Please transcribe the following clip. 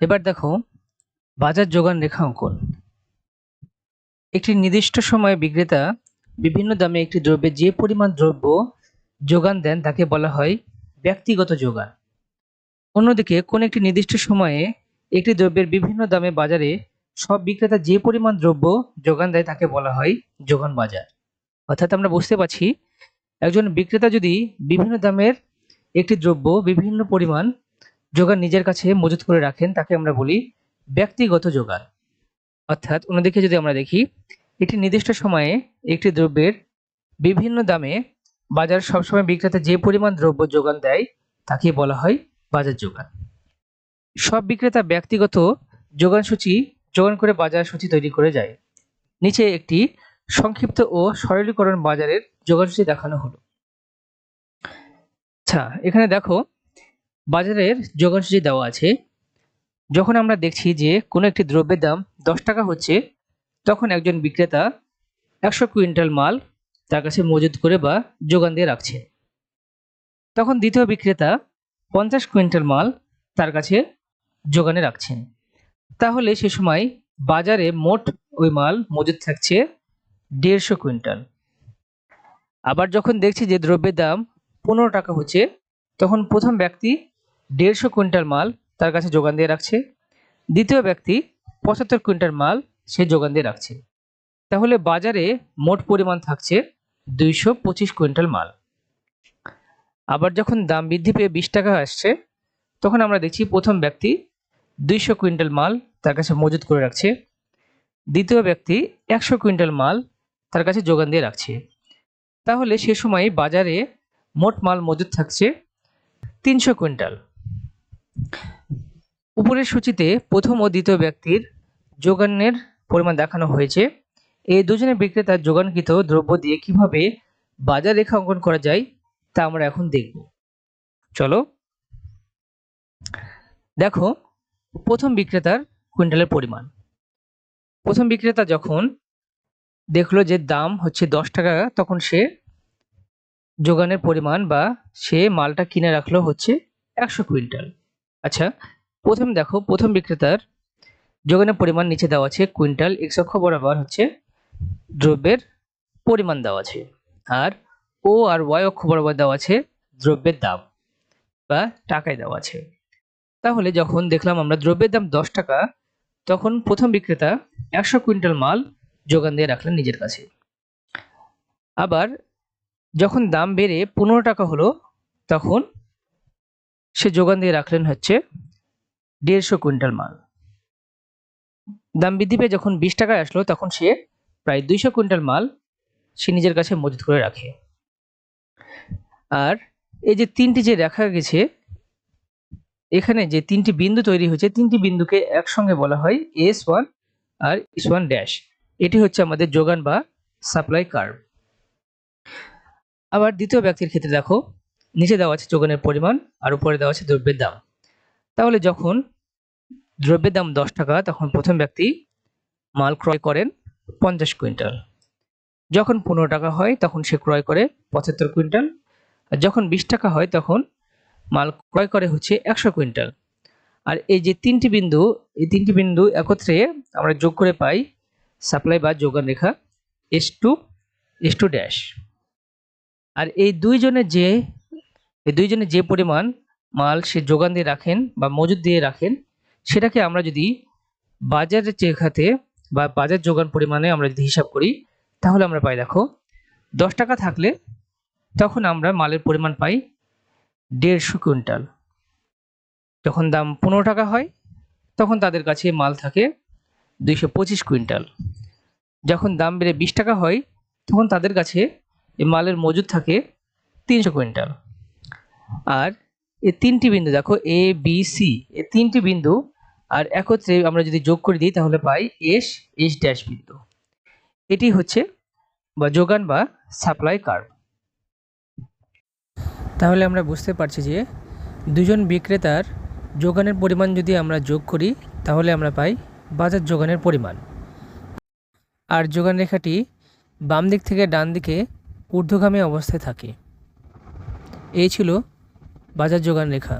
এবার দেখো, বাজার যোগান রেখা অঙ্কন। একটি নির্দিষ্ট সময়ে বিক্রেতা বিভিন্ন দামে একটি দ্রব্যে যে পরিমাণ দ্রব্য যোগান দেন, তাকে বলা হয় ব্যক্তিগত যোগান। অন্যদিকে, কোন একটি নির্দিষ্ট সময়ে একটি দ্রব্যের বিভিন্ন দামে বাজারে সব বিক্রেতা যে পরিমাণ দ্রব্য যোগান দেয়, তাকে বলা হয় যোগান বাজার। অর্থাৎ আমরা বুঝতে পারছি, একজন বিক্রেতা যদি বিভিন্ন দামের একটি দ্রব্য বিভিন্ন পরিমাণ যোগান নিজের কাছে মজুত করে রাখেন, তাকে আমরা বলি ব্যক্তিগত যোগান। অর্থাৎ অন্যদিকে যদি আমরা দেখি একটি নির্দিষ্ট সময়ে একটি দ্রব্যের বিভিন্ন দামে বাজার সবসময় বিক্রেতা যে পরিমাণ দ্রব্য যোগান দেয় তাকে বলা হয় বাজার যোগান। সব বিক্রেতা ব্যক্তিগত যোগান সূচি, যোগান করে বাজার সূচি তৈরি করে যায়। নিচে একটি সংক্ষিপ্ত ও সরলীকরণ বাজারের যোগান সূচি দেখানো হলো। আচ্ছা এখানে দেখো বাজারের যোগান সূচি দেওয়া আছে। যখন আমরা দেখছি যে কোনো একটি দ্রব্যের দাম দশ টাকা হচ্ছে, তখন একজন বিক্রেতা একশো কুইন্টাল মাল তার কাছে মজুত করে বা যোগান দিয়ে রাখছে। তখন দ্বিতীয় বিক্রেতা পঞ্চাশ কুইন্টাল মাল তার কাছে যোগানে রাখছেন। তাহলে সে সময় বাজারে মোট ওই মাল মজুত থাকছে দেড়শো কুইন্টাল। আবার যখন দেখছি যে দ্রব্যের দাম পনেরো টাকা হচ্ছে, তখন প্রথম ব্যক্তি দেড়শো কুইন্টাল মাল তার কাছে যোগান দিয়ে রাখছে। দ্বিতীয় ব্যক্তি, পঁচাত্তর কুইন্টাল মাল সে যোগান দিয়ে রাখছে। তাহলে বাজারে মোট পরিমাণ থাকছে দুইশো পঁচিশ কুইন্টাল মাল। আবার যখন দাম বৃদ্ধি পেয়ে বিশ টাকা আসছে, তখন আমরা দেখছি প্রথম ব্যক্তি দুইশো কুইন্টাল মাল তার কাছে মজুত করে রাখছে। দ্বিতীয় ব্যক্তি একশো কুইন্টাল মাল তার কাছে যোগান দিয়ে রাখছে। তাহলে সে সময় বাজারে মোট মাল মজুত থাকছে তিনশো কুইন্টাল। উপরের সূচিতে প্রথম ও দ্বিতীয় ব্যক্তির যোগানের পরিমাণ দেখানো হয়েছে। এই দুজনে বিক্রেতার যোগানকৃত দ্রব্য দিয়ে কীভাবে বাজার রেখা অঙ্কন করা যায়, তা আমরা এখন দেখব। চলো। দেখো, প্রথম বিক্রেতার কুইন্টালের পরিমাণ। প্রথম বিক্রেতা যখন দেখল যে দাম হচ্ছে দশ টাকা, তখন সে যোগানের পরিমাণ বা সে মালটা কিনে রাখল হচ্ছে একশো কুইন্টাল। আচ্ছা প্রথম দেখো, প্রথম বিক্রেতার যোগানের পরিমাণ নিচে দেওয়া আছে, কুইন্টাল এক্স অক্ষ বরাবর হচ্ছে দ্রব্যের পরিমাণ দেওয়া আছে। আর ও আর ওয়াই অক্ষ বরাবর দেওয়া আছে দ্রব্যের দাম বা টাকায় দেওয়া আছে। তাহলে যখন দেখলাম আমরা দ্রব্যের দাম দশ টাকা, তখন প্রথম বিক্রেতা একশো কুইন্টাল মাল যোগান দিয়ে রাখলেন নিজের কাছে। আবার যখন দাম বেড়ে পনেরো টাকা হলো, তখন সে যোগান দিয়ে রাখলেন হচ্ছে দেড়শো কুইন্টাল মাল। দাম বৃদ্ধি পেয়ে যখন বিশ টাকায় আসলো, তখন সে প্রায় দুইশো কুইন্টাল মাল সে নিজের কাছে মজুত করে রাখে। আর এই যে তিনটি যে দেখা গেছে, এখানে যে তিনটি বিন্দু তৈরি হয়েছে, তিনটি বিন্দুকে একসঙ্গে বলা হয় এস ওয়ান আর এস ওয়ান ড্যাশ। এটি হচ্ছে আমাদের যোগান বা সাপ্লাই কার্ভ। আবার দ্বিতীয় ব্যক্তির ক্ষেত্রে দেখো, নিচে দেওয়া আছে যোগানের পরিমাণ আর উপরে দেওয়া আছে দ্রব্যের দাম। তাহলে যখন দ্রব্যের দাম দশ টাকা, তখন প্রথম ব্যক্তি মাল ক্রয় করেন পঞ্চাশ কুইন্টাল। যখন পনেরো টাকা হয়, তখন সে ক্রয় করে পঁচাত্তর কুইন্টাল। আর যখন বিশ টাকা হয়, তখন মাল ক্রয় করে হচ্ছে একশো কুইন্টাল। আর এই যে তিনটি বিন্দু, এই তিনটি বিন্দু একত্রে আমরা যোগ করে পাই সাপ্লাই বা যোগান রেখা S two S two dash. আর এই দুইজনের যে, এই দুইজনের যে পরিমাণ মাল সে যোগান দিয়ে রাখেন বা মজুদ দিয়ে রাখেন, সেটাকে আমরা যদি বাজারের চেখাতে বা বাজার যোগান পরিমাণে আমরা যদি হিসাব করি, তাহলে আমরা পাই দেখো, দশ টাকা থাকলে তখন আমরা মালের পরিমাণ পাই দেড়শো কুইন্টাল। যখন দাম পনেরো টাকা হয়, তখন তাদের কাছে মাল থাকে দুইশো পঁচিশ কুইন্টাল। যখন দাম বেড়ে বিশ টাকা হয়, তখন তাদের কাছে এই মালের মজুদ থাকে তিনশো কুইন্টাল। আর এই তিনটি বিন্দু, দেখো এ বি সি এই তিনটি বিন্দু, আর একত্রে আমরা যদি যোগ করে দিই তাহলে পাই এস এস ড্যাশ বিন্দু। এটি হচ্ছে বা যোগান বা সাপ্লাই কার্ভ। তাহলে আমরা বুঝতে পারছি যে দুজন বিক্রেতার যোগানের পরিমাণ যদি আমরা যোগ করি, তাহলে আমরা পাই বাজার যোগানের পরিমাণ। আর যোগান রেখাটি বাম দিক থেকে ডান দিকে ঊর্ধ্বগামী অবস্থায় থাকে। এই ছিল বাজার যোগান রেখা।